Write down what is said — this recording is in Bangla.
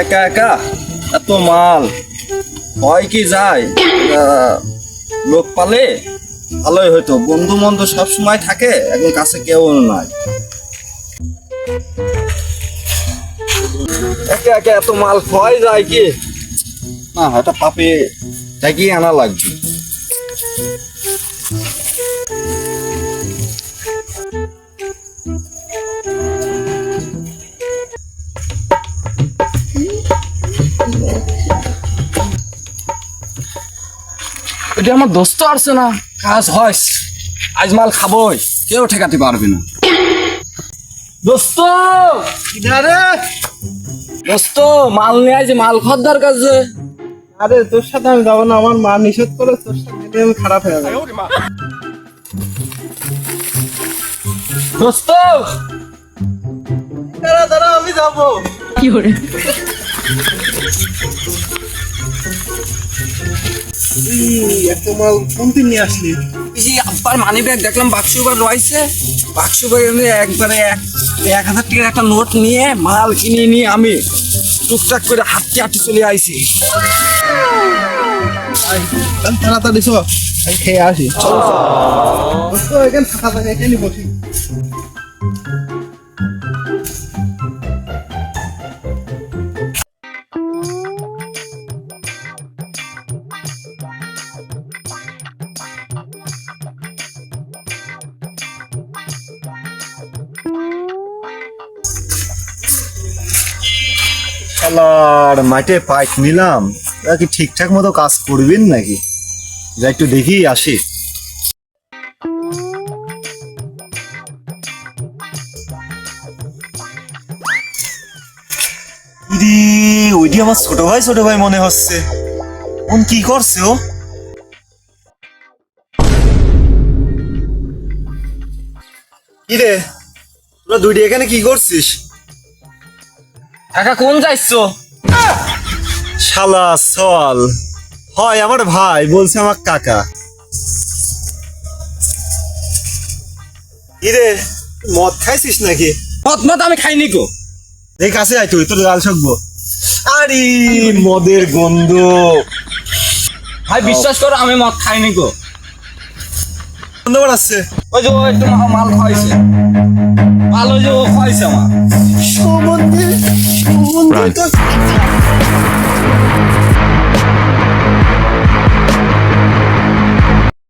একা একা? এত মাল। হয় কি যায়? লোক পালে ভালোই হইতো। বন্ধু বন্ধু সব সময় থাকে, এখন কাছে কেউ নাই। একা একা এত মাল হয় যায় কি? না, এটা পাপে ঠেকিয়ে আনা লাগবে। এটা আমার দোস্ত আসছে না কাজ হয় আজ মাল খাবই কেউ ঠেকাতে পারবে না। দোস্ত! আরে দোস্ত মাল নিয়ে আজ মাল দরকার যে আরে তোর সাথে আমি যাব না আমার মা নিষেধ করে তোর সাথে আমি খারাপ হয়ে যাব দোস্ত! দাঁড়া দাঁড়া আমি যাব। এই, এত মাল কোনটি নিয়ে আসলি? এই আব্বার মানি ব্যাগ দেখলাম বাক্স ব্যাগ রয়েছে। বাক্স ব্যাগ একবারে এক হাজার টাকার একটা নোট নিয়ে মাল কিনে নিয়ে আমি টুকটাক করে হাঁটতে হাঁটতে চলে আইছি। তাড়াতাড়ি চ। আমি খেয়ে আসি। এখানে থাকা থাকে এখানে বসি। শালার মাঠে পাইপ নিলাম। ওরা কি ঠিকঠাক মতো কাজ করবেন নাকি? যা একটু দেখি, আসি। ইরে ওইটি আমার ছোট ভাই ছোট ভাই মনে হচ্ছে। কোন কি করছে, ও? কিরে তোরা দুইটি এখানে কি করছিস? কাকা কোন যাইছো? শালা সল হয় আমার ভাই বলছে আমার কাকা। ইরে মদ খাইছিস নাকি? মত মত আমি খাইনি গো। এই কাছে আয় তুই তোর গাল সকবো আরে মদের গন্ধ। ভাই বিশ্বাস করো আমি মদ খাইনি গো। গন্ধ বাড়াচ্ছে। ওই যে ও একটু মা- মাল খাইছে ওই যে ও খাইছে আমার। সমন্ধে সমন্ধে তো